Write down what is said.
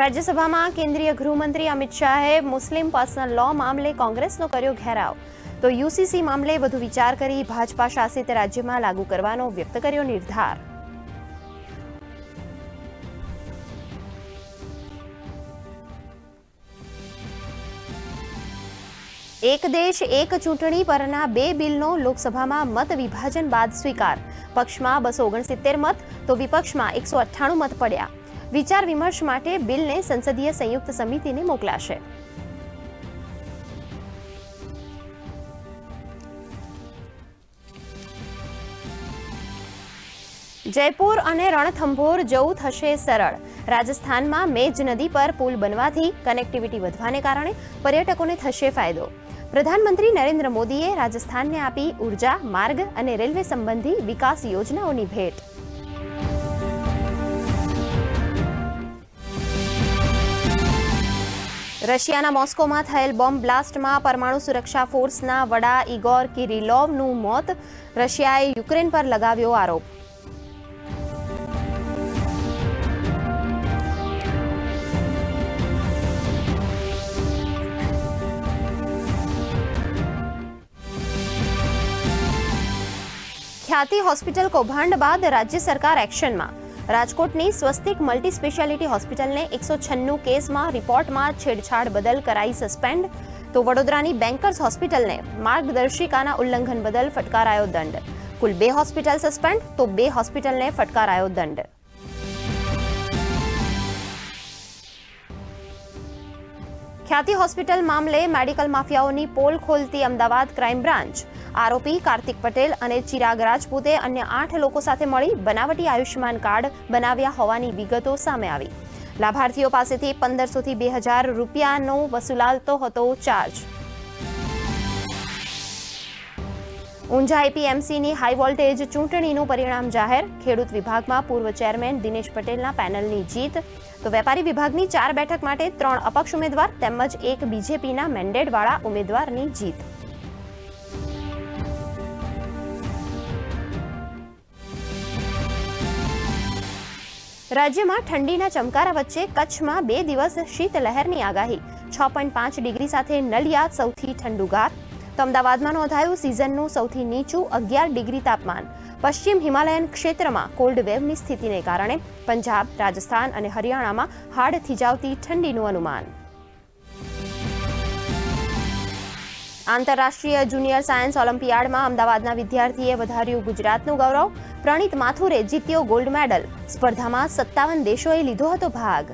રાજ્યસભામાં કેન્દ્રીય ગૃહમંત્રી અમિત શાહે મુસ્લિમ પર્સનલ લો મામલે કોંગ્રેસનો કર્યો ઘેરાવ. તો યુસીસી મામલે વધુ વિચાર કરી ભાજપા શાસિત રાજ્યમાં લાગુ કરવાનો વ્યક્ત કર્યો નિર્ધાર. એક દેશ એક ચૂંટણી પરના બે બિલનો લોકસભામાં મત વિભાજન બાદ સ્વીકાર. પક્ષમાં બસો ઓગણસિત્તેર મત, તો વિપક્ષમાં એકસો અઠ્ઠાણું મત પડ્યા. વિચાર વિમર્શ માટે બિલને સંસદીય સંયુક્ત સમિતિને મોકલાશે. જયપુર અને રણથંભોર જવું થશે સરળ. રાજસ્થાનમાં મેજ નદી પર પુલ બનવાથી કનેક્ટિવિટી વધવાને કારણે પર્યટકોને થશે ફાયદો. પ્રધાનમંત્રી નરેન્દ્ર મોદીએ રાજસ્થાનને આપી ઊર્જા, માર્ગ અને રેલવે સંબંધી વિકાસ યોજનાઓની ભેટ. રશિયાના મોસ્કોમાં થયેલ બોમ્બ બ્લાસ્ટમાં પરમાણુ સુરક્ષા ફોર્સના વડા ઇગોર કિરિલોવનું મોત રશિયાએ યુક્રેન પર લગાવ્યો આરોપ. ખ્યાતિ હોસ્પિટલ કૌભાંડ બાદ રાજ્ય સરકાર એક્શનમાં. રાજકોટની સ્વસ્તિક મલ્ટી સ્પેશિયાલિટી હોસ્પિટલને એકસો છન્નું કેસમાં રિપોર્ટમાં છેડછાડ બદલ કરાઈ સસ્પેન્ડ. તો વડોદરાની બેન્કર્સ હોસ્પિટલને માર્ગદર્શિકાના ઉલ્લંઘન બદલ ફટકારાયો દંડ. કુલ બે હોસ્પિટલ સસ્પેન્ડ, તો બે હોસ્પિટલને ફટકારાયો દંડ. ખ્યાતિ હોસ્પિટલ મામલે મેડિકલ માફિયાઓની પોલ ખોલતી અમદાવાદ ક્રાઇમ બ્રાન્ચ. આરોપી કાર્તિક પટેલ અને ચિરાગ રાજપૂતે અન્ય આઠ લોકો સાથે મળી બનાવટી આયુષ્યમાન કાર્ડ બનાવ્યા હોવાની વિગતો સામે આવી. લાભાર્થીઓ પાસેથી પંદરસોથી બે હજાર રૂપિયાનો વસૂલાતો હતો ચાર્જ. ઊંઝા એપીએમસીની હાઈ વોલ્ટેજ ચૂંટણીનું પરિણામ જાહેર. ખેડૂત વિભાગમાં પૂર્વ ચેરમેન દિનેશ પટેલના પેનલની જીત. તો વેપારી વિભાગની ચાર બેઠક માટે ત્રણ અપક્ષ ઉમેદવાર તેમજ એક બીજેપીના મેન્ડેટવાળા ઉમેદવારની જીત. રાજ્યમાં ઠંડીના ચમકારા વચ્ચે કચ્છમાં બે દિવસ શીતલહેરની આગાહી. છ પોઈન્ટ પાંચ ડિગ્રી સાથે નલિયા સૌથી ઠંડુગાર. તો અમદાવાદમાં નોંધાયું સિઝનનું સૌથી નીચું અગિયાર ડિગ્રી તાપમાન. પશ્ચિમ હિમાલયન ક્ષેત્રમાં કોલ્ડ વેવની સ્થિતિને કારણે પંજાબ, રાજસ્થાન અને હરિયાણામાં હાડ થીજાવતી ઠંડીનું અનુમાન. આંતરરાષ્ટ્રીય જુનિયર સાયન્સ ઓલિમ્પિયાડમાં અમદાવાદના વિદ્યાર્થીએ વધાર્યું ગુજરાતનું ગૌરવ. પ્રણીત માથુરે જીત્યો ગોલ્ડ મેડલ સ્પર્ધામાં સત્તાવન દેશોએ લીધો હતો ભાગ.